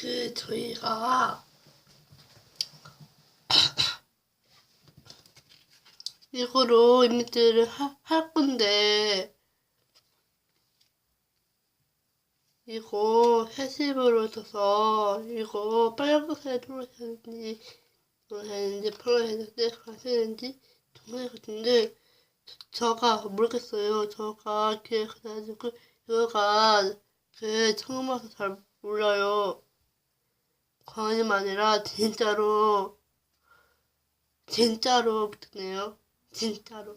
그 저희가 이거로 이미지를 하, 할 건데 이거 해시브로 써서 이거 빨간색 누르셨는지 누르셨는지 빨간색 가시는지 정말 같은데 저가 모르겠어요. 저가 기획해가지고 이거가 그 처음 와서 잘 몰라요. 광님 아니라 진짜로 진짜로 부탁해요. 진짜로.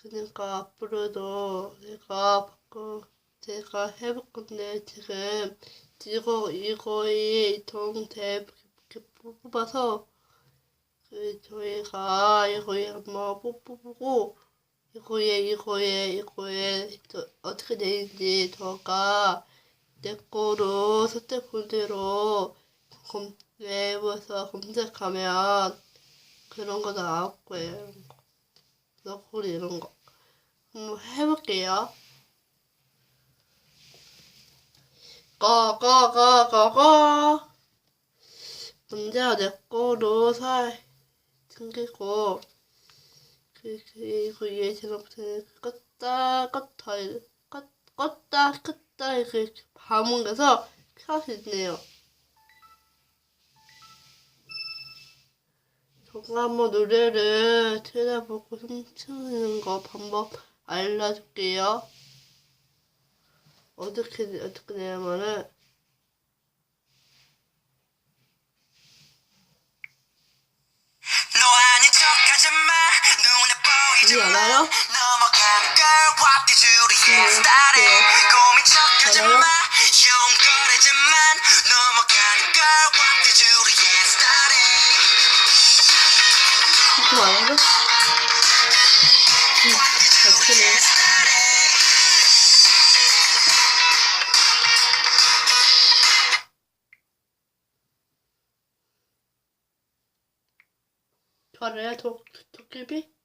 그러니까 앞으로도 내가 바꿔 제가 해볼 건데 지금 이거 이거의 정대 뽑아서 그 저희가 이거에 한번 뽑고 이거에 이거에 이거에 저 어떻게 되는지 저가 내 거로 스태프분대로 검 웹에서 검색하면 그런 거 나올 거예요. 너구리 이런 거. 한번 해볼게요. 꺼꺼꺼꺼꺼 먼저 내 거로 살 챙기고 그, 그리고 얘 제가부터는 껐다 껐다 껐, 껐다 켰다 이렇게 반복해서 켤 수 있네요. 저가 한번 노래를 찾아보고 춤추는 거 방법 알려줄게요. 어떻게 어떻게 되냐면은 마 알아요? 네, 그거 알아요? 응, 잘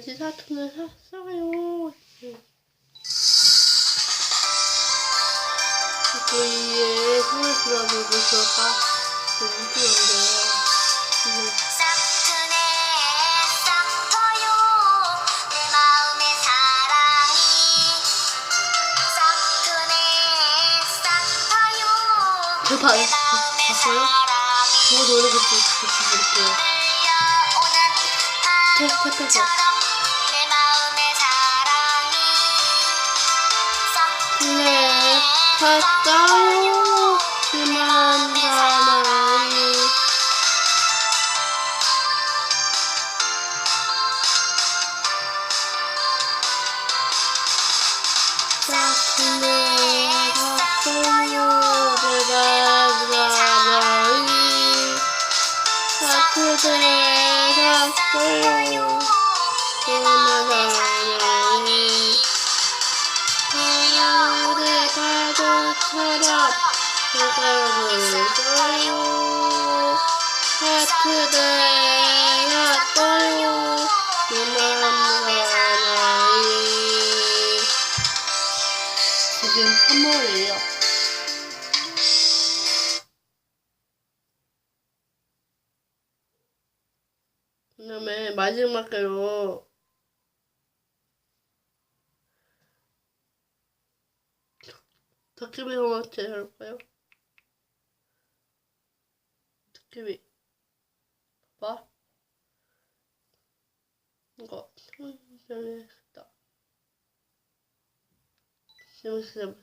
여지 사탕을 샀어요. 저희의 손을 들어보고 있어가 너무 싹터요 저 봐, 봤어요? 저거 노래 듣고 같이 부를게요. 들려오 네, 싹트네 갔어요. 그만 가만히. 싹트네 갔어요. 그만 가만히. 싹트네 갔어요. 그만 가만히. 가족처럼 그가을어요 하트가 떠요 그만 가나이. 지금 3월이에요. 그 다음에 마지막으로 도깨비 영화제 할까요? 도깨비 봐봐 이거 재밌겠다 재밌어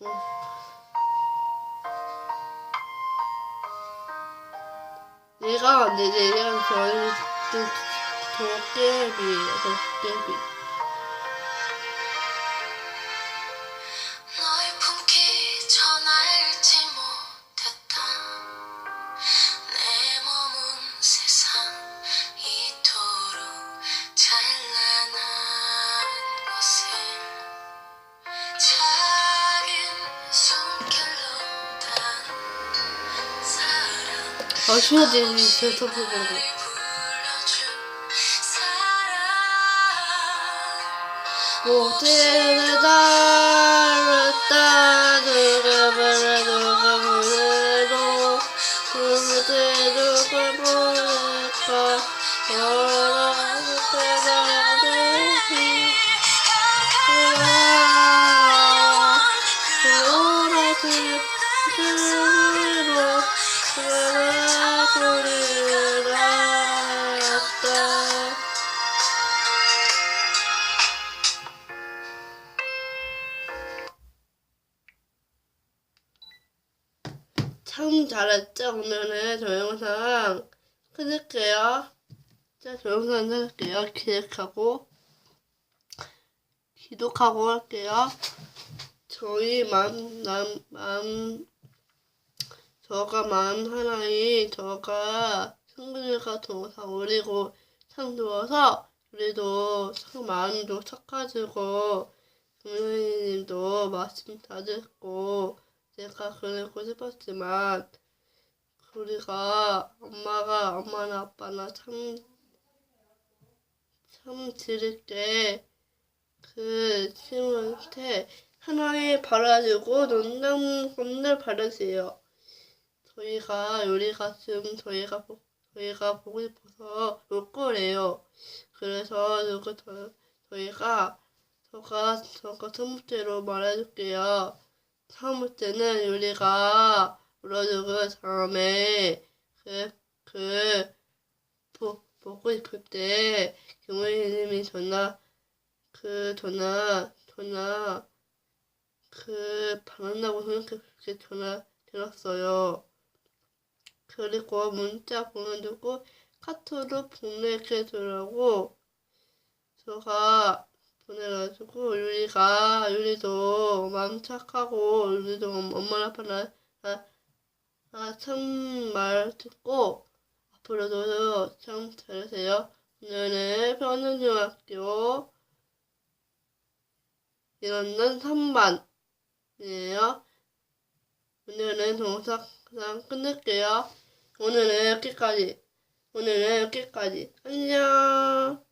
응. 얘가 내 얘랑 저희 그 도깨비예요 도깨비 아, 쉬어지니 계속 보고. 불러준 사랑 모두를 따랐다 누가 말해 누가 말해도 그대 누가 보낼까 여러 그대로 소리를 알았다 참 잘했죠? 오늘은 저 영상 끊을게요. 자, 저 영상 끊을게요. 기획하고, 기독하고 할게요. 저희 맘, 남, 맘, 저가 맘 하나이, 저가 친구들과 동상 우리고 참 좋아서, 우리도 참 마음도 착하시고, 부모님도 말씀 다 듣고, 제가 그러고 싶었지만 우리가 엄마가 엄마나 아빠나 참참 드릴게 그 친구한테 하나에 바라주고 농담 건들 바라세요. 저희가 요리 같은 저희가 보, 저희가 보고 싶어서 올 거래요. 그래서 이거 저, 저희가 저가 저가 첫 번째로 말해줄게요. 처음 때는 우리가 울어주고 다음에 그, 그, 보, 보고 싶을 때 부모님이 전화, 그 전화, 전화, 그 받는다고 생각해 그렇게 전화 드렸어요. 그리고 문자 보내주고 카톡으로 보내주더라고. 제가 보내가지고 유리가 유리도 마음 착하고 유리도 엄마 아빠나 아, 참말 듣고 앞으로도 참 잘하세요. 오늘은 평안중학교 1학년 3반이에요. 오늘은 동영상 끊을게요. 오늘은 여기까지. 오늘은 여기까지. 안녕.